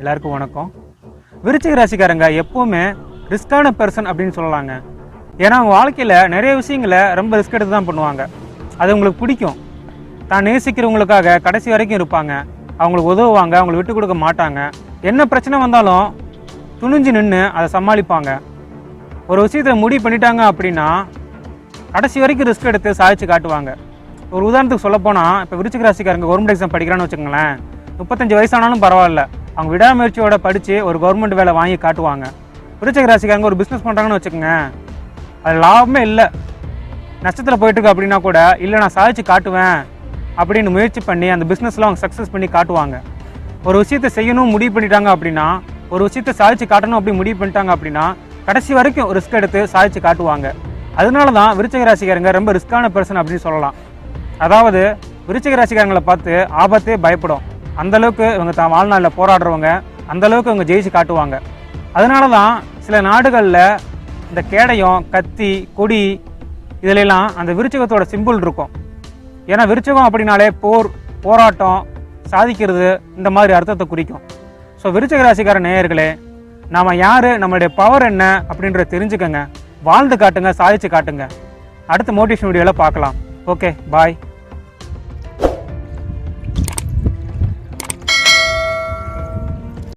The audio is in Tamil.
எல்லாருக்கும் வணக்கம். விருச்சிக ராசிக்காரங்க எப்பவுமே ரிஸ்கான பர்சன் அப்படின்னு சொல்லலாங்க. ஏன்னா அவங்க வாழ்க்கையில் நிறைய விஷயங்களை ரொம்ப ரிஸ்க் எடுத்து தான் பண்ணுவாங்க. அது உங்களுக்கு பிடிக்கும். தான் நேசிக்கிறவங்களுக்காக கடைசி வரைக்கும் இருப்பாங்க. அவங்களுக்கு உதவுவாங்க அவங்களை விட்டு கொடுக்க மாட்டாங்க. என்ன பிரச்சனை வந்தாலும் துணிஞ்சு நின்று அதை சமாளிப்பாங்க. ஒரு விஷயத்தில் முடிவு பண்ணிட்டாங்க அப்படின்னா கடைசி வரைக்கும் ரிஸ்க் எடுத்து சாதிச்சு காட்டுவாங்க. ஒரு உதாரணத்துக்கு சொல்லப்போனால் இப்போ விருச்சிக ராசிக்காரங்க கவர்மெண்ட் எக்ஸாம் படிக்கிறான்னு வச்சுக்கோங்களேன். முப்பத்தஞ்சு வயசானாலும் பரவாயில்ல. அவங்க விடாமுயற்சியோட படித்து ஒரு கவர்மெண்ட் வேலை வாங்கி காட்டுவாங்க. விருச்சக ராசிக்காரங்க ஒரு பிஸ்னஸ் பண்ணுறாங்கன்னு வச்சுக்கோங்க. அது லாபமே இல்லை. நஷ்டத்தில் போயிட்டுருக்கு அப்படின்னா கூட இல்லை நான் சாதிச்சு காட்டுவேன் அப்படின்னு முயற்சி பண்ணி அந்த பிஸ்னஸில் அவங்க சக்ஸஸ் பண்ணி காட்டுவாங்க. ஒரு விஷயத்தை செய்யணும் முடிவு பண்ணிட்டாங்க அப்படின்னா ஒரு விஷயத்தை சாதிச்சு காட்டணும் அப்படி முடிவு பண்ணிட்டாங்க அப்படின்னா கடைசி வரைக்கும் ரிஸ்க் எடுத்து சாதிச்சு காட்டுவாங்க. அதனால தான் விருச்சக ராசிக்காரங்க ரொம்ப ரிஸ்கான பர்சன் அப்படின்னு சொல்லலாம். அதாவது விருச்சக ராசிக்காரங்களை பார்த்து ஆபத்தே பயப்படும். அந்தளவுக்கு இவங்க தான் வாழ்நாளில் போராடுறவங்க அந்தளவுக்கு இவங்க ஜெயிச்சு காட்டுவாங்க. அதனால தான் சில நாடுகளில் இந்த கேடயம் கத்தி கொடி இதிலெல்லாம் அந்த விருச்சகத்தோட சிம்பிள் இருக்கும். ஏன்னா விருச்சகம் அப்படின்னாலே போர் போராட்டம் சாதிக்கிறது இந்த மாதிரி அர்த்தத்தை குறிக்கும். ஸோ விருச்சக ராசிக்கார நேயர்களே நாம் யார் நம்மளுடைய பவர் என்ன அப்படின்றத தெரிஞ்சுக்கங்க. வாழ்ந்து காட்டுங்க சாதிச்சு காட்டுங்க. அடுத்த மோட்டிவேஷன் வீடியோவில் பார்க்கலாம். Okay bye